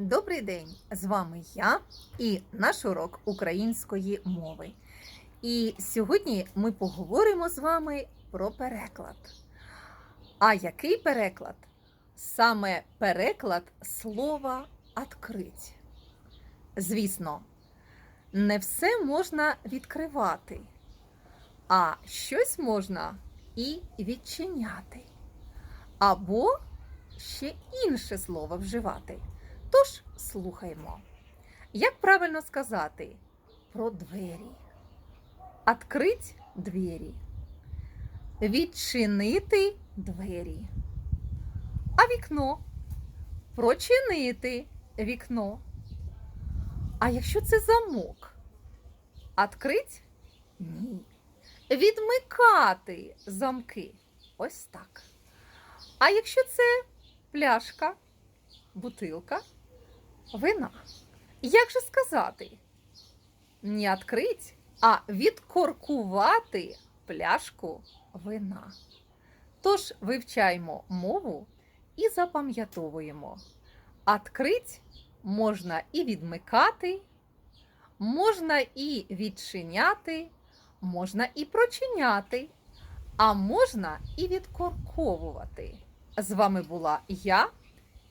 Добрий день! З вами я і наш урок української мови. І сьогодні ми поговоримо з вами про переклад. А який переклад? Саме переклад слова «открить». Звісно, не все можна відкривати, а щось можна і відчиняти. Або ще інше слово вживати. Тож слухаймо. Як правильно сказати про двері? Открить двері. Відчинити двері. А вікно? Прочинити вікно. А якщо це замок? Открить? Ні. Відмикати замки. Ось так. А якщо це пляшка, бутилка, вина. Як же сказати? Не відкрить, а відкоркувати пляшку вина. Тож вивчаємо мову і запам'ятовуємо. Открить можна і відмикати, можна і відчиняти, можна і прочиняти, а можна і відкорковувати. З вами була я